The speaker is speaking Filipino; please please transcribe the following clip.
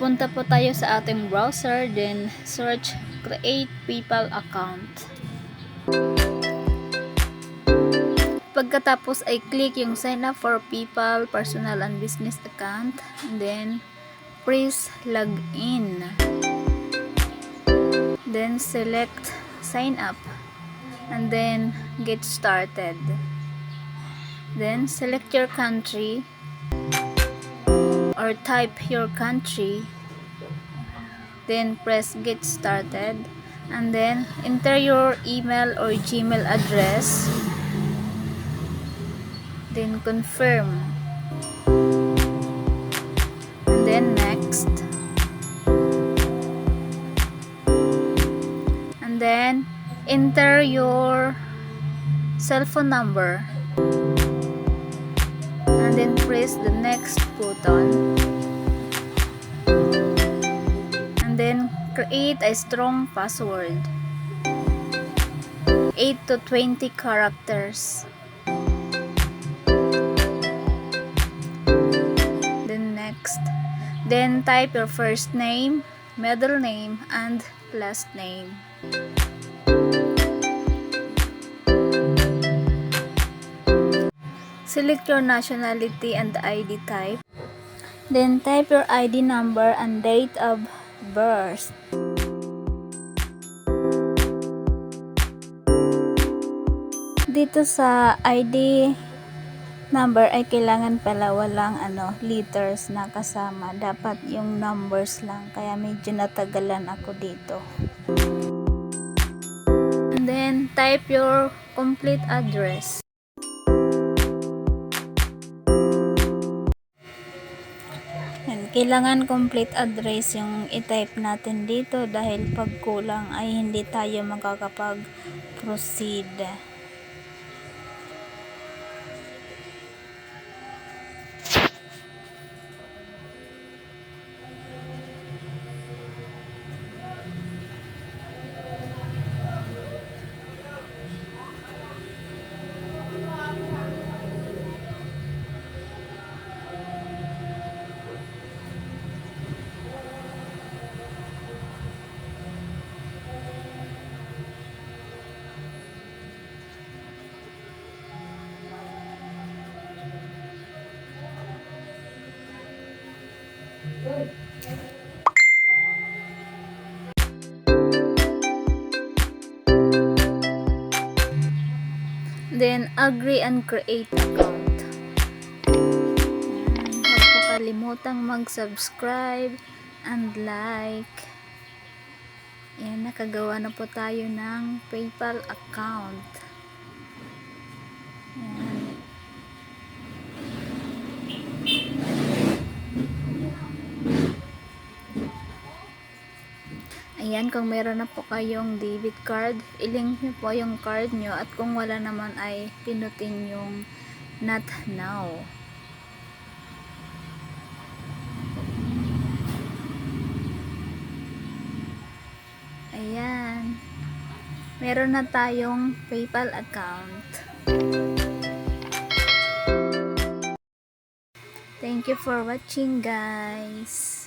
Punta po tayo sa ating browser, then search create PayPal account. Pagkatapos ay click yung sign up for PayPal personal and business account, then press login. Then select sign up, and then get started. Then select your country or type your country. Then press get started and then enter your email or Gmail address. Then confirm. And then next. And then enter your cell phone number and then press the next button. And then create a strong password. 8 to 20 characters. Then next. Then type your first name middle name and last name Select your nationality and the ID type. Then type your ID number and date of birth. Dito sa ID number ay kailangan pala walang ano, letters na kasama. Dapat yung numbers lang. Kaya medyo natagalan ako dito. And then type your complete address. Yan, kailangan complete address yung i-type natin dito dahil pag kulang ay hindi tayo makakapag-proceed. Then, agree and create account. Huwag kalimutang mag-subscribe and like. Yan, nakagawa na po tayo ng PayPal account. Yan. Ayan, kung meron na po kayong debit card, ilink nyo po yung card nyo at kung wala naman ay pinutin yung not now. Ayan. Meron na tayong PayPal account. Thank you for watching guys.